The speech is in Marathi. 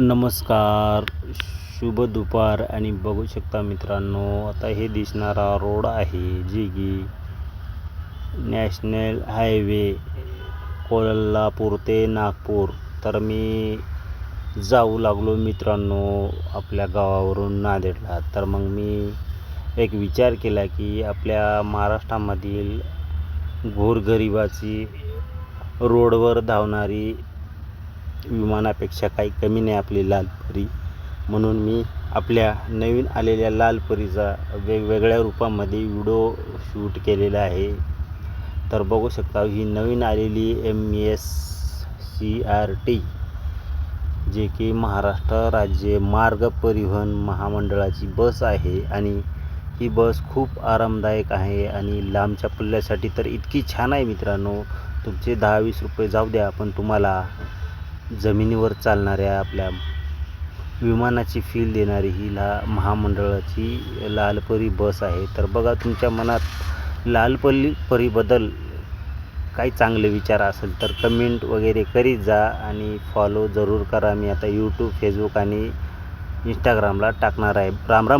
नमस्कार शुभ दुपार आणि बघू शकता मित्रांनो आता हे दिसणारा रोड आहे जे की नॅशनल हायवे कोल्हापूर ते नागपूर. तर मी जाऊ लागलो मित्रांनो आपल्या गावावरून नांदेडला. तर मग मी एक विचार केला की आपल्या महाराष्ट्रामधील गोरगरिबाची रोडवर धावणारी विमानापेक्षा काही कमी नाही आपली लाल परी. म्हणून मी आपल्या नवीन आलेल्या लालपरीचा वेगवेगळ्या रूपामध्ये व्हिडिओ शूट केलेला आहे. तर बघू शकता ही नवीन आलेली M S C R T जे की महाराष्ट्र राज्य मार्ग परिवहन महामंडळाची बस आहे आणि ही बस खूप आरामदायक आहे आणि लांबच्या पल्ल्यासाठी तर इतकी छान आहे मित्रांनो. तुमचे दहा वीस रुपये जाऊ द्या पण तुम्हाला जमिनीवर चालणाऱ्या आपल्या विमानाची फील देणारी ही ला महामंडळाची लालपरी बस आहे. तर बघा तुमच्या मनात लालपल्ली परीबद्दल काही चांगले विचार असेल तर कमेंट वगैरे करीत जा आणि फॉलो जरूर करा. मी आता यूट्यूब फेसबुक आणि इंस्टाग्रामला टाकणार आहे. राम राम.